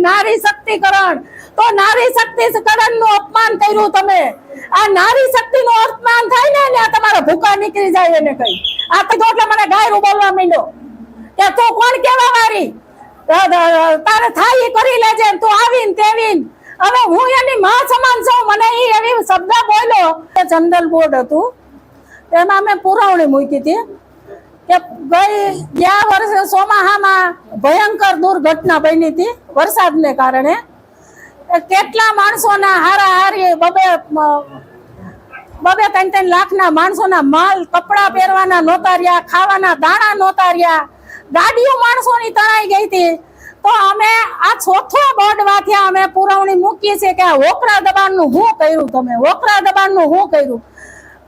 નારી શક્તિકરણ. તો નારી શક્તિકરણનું અપમાન કર્યું તમે. આ નારી શક્તિ નું અપમાન થાય ને આ તમારા ભૂકા નીકળી જાય એને કઈ. આ તો એટલે મને ગાયરું બોલવા માંડ્યો. કે તું કોણ કેવા ત- તારે થાય એ કરી લેજે તું આવીને તેવીન. હવે હું એની માં સમાન છું. મને એ એવી શબ્દ બોલ્યો. જનરલ બોર્ડ હતું. એમાં મેં પુરવણી મૂકી હતી. કે ગઈ ગયા વર્ષે ચોમાહામાં ભયંકર દુર્ઘટના બની હતી વરસાદને કારણે. કેટલા માણસોના હારા હારી બબે બબે ત્રણ ત્રણ લાખના માણસોના માલ, કપડાં પહેરવાના નહોતા રહ્યા ખાવાના દાણા નહોતા રહ્યા ગાડીઓ માણસોની તણાઈ ગઈ હતી. તો અમે આ ચોથો બોર્ડ વાથ્યા અમે પુરવણી મૂકીએ છીએ કે આ વોકરા દબાણનું શું કર્યું તમે? વોકરા દબાણનું શું કર્યું?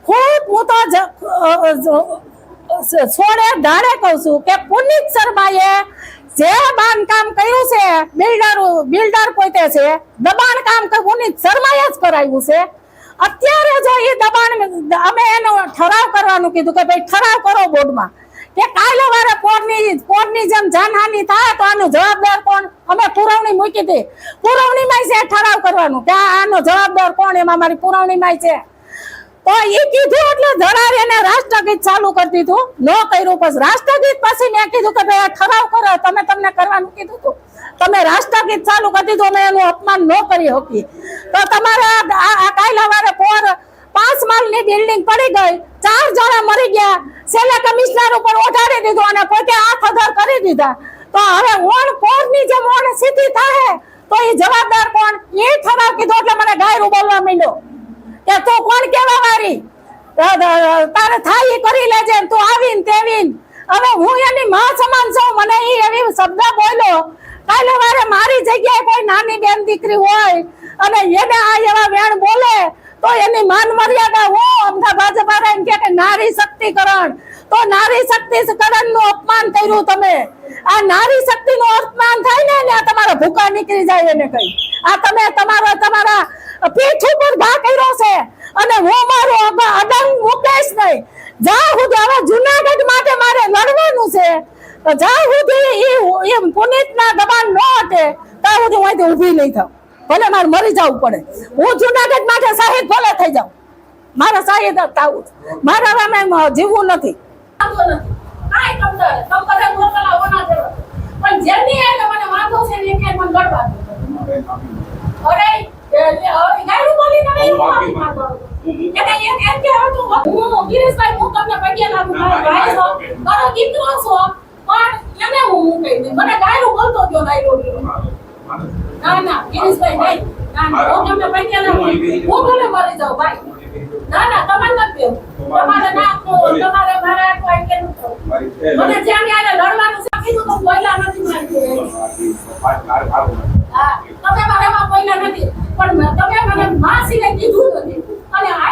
ખૂબ હું તો છોડે ધાડે કહું છું કે પુનિત શર્માએ જે બાંધકામ કર્યું છે, બિલ્ડર બિલ્ડર પોતે છે, દબાણ કામ પુનિત શર્માએ જ કરાવ્યું છે. અત્યારે જો એ દબાણ અમે એનો ઠરાવ કરવાનું કીધું કે ભાઈ ઠરાવ કરો બોર્ડમાં કે કાલે વારે પોરની પોરની જેમ જાનહાનિ થાય તો આનો જવાબદાર કોણ? અમે પુરવણી મૂકી હતી. પુરવણીમાં છે ઠરાવ કરવાનું કે આનો જવાબદાર કોણ? એમાં મારી પુરવણીમાં છે. તો એ કીધું એટલે ધડાવી એને રાષ્ટ્રગીત ચાલુ કરી દીધું, ન કર્યું પછી રાષ્ટ્રગીત પછી મેં કીધું કે ભાઈ ઠરાવ કરો, તમે તમને કરવાનું કીધું હતું. તમે રાષ્ટ્રગીત ચાલુ કરી દીધું, અમે એનું અપમાન ન કરી શકીએ. તો તમારે આ કાયલા વારે પોર પાંચ માળની બિલ્ડિંગ પડી ગઈ, ચાર જણા મરી ગયા. છેલ્લે કમિશનર ઉપર ઓઢાડી દીધું અને પોતે હાથ અધર કરી દીધા. તો હવે ઓણ પોરની જેમ ઓણ સીધી થાય તો એ જવાબદાર કોણ? એ ઠરાવ કીધો એટલે મને ગાયરું બોલવા માંડ્યો. કે તું કોણ કેવા તારે થાય કરી લેજે તું આવીન તેવીન. હવે હું એની માં સમાન છું, મને એ એવી શબ્દ બોલ્યો કાલે મારે મારી જગ્યાએ કોઈ નાની બેન દીકરી હોય અને એને આ એવા વેણ બોલે, તો એની માન મર્યાદા હો અમદા ભાજપા એમ કે નારી શક્તિકરણ. તો નારી શક્તિકરણનું અપમાન કર્યું તમે. આ નારી શક્તિ નું અપમાન થાય ને તમારા ભૂકા નીકળી જાય એને કઈ. આ તમે તમારા તમારા પીઠ ઉપર ઘા કર્યો છે. અને હું મારો અડંગ મુકેશ નહીં. જ્યાં સુધી હવે જુનાગઢ માટે મારે લડવાનું છે તો જ્યાં સુધી એ એમ પુનિતના દબાણ ન હટે ત્યાં સુધી હું અહીંથી ઊભી નહીં થાઉં. ભલે મારે મરી જવું પડે. હું જુનાગઢ માટે શહીદ ભલે થઈ જાઉં. મારે શહીદ જ થવું. મારે હવે આમ જીવવું નથી. પણ જેની હારે મને વાંધો છે ને હારે મને લડવા દો. અરે એ- એ- હવે ગાયરું બોલી તમે એવું માફી માંગો. એટલે એમ એમ કે હવે તું હું ગિરીશભાઈ હું તમને પગે લાગુ મારો ભાઈ છો મારો દીકરો છો પણ એને હું કહી દઉં મને ગાયરું બોલતો ગયો ગાયરું ના ના ગિરીશભાઈ નહીં ના ના હું તમને પગે લાગુ હું ભલે મરી જાઉં ભાઈ ના ના તમારે નથી તમારે ના તમારે મારે આટલું થવું. મને જ્યાં ન્યારે લડવાનું છે કીધું તો બોલ્યા નથી મારી તમે મારે એમાં બોલ્યા નથી, પણ મેં- તમે મને માસીને કીધું નથી અને આને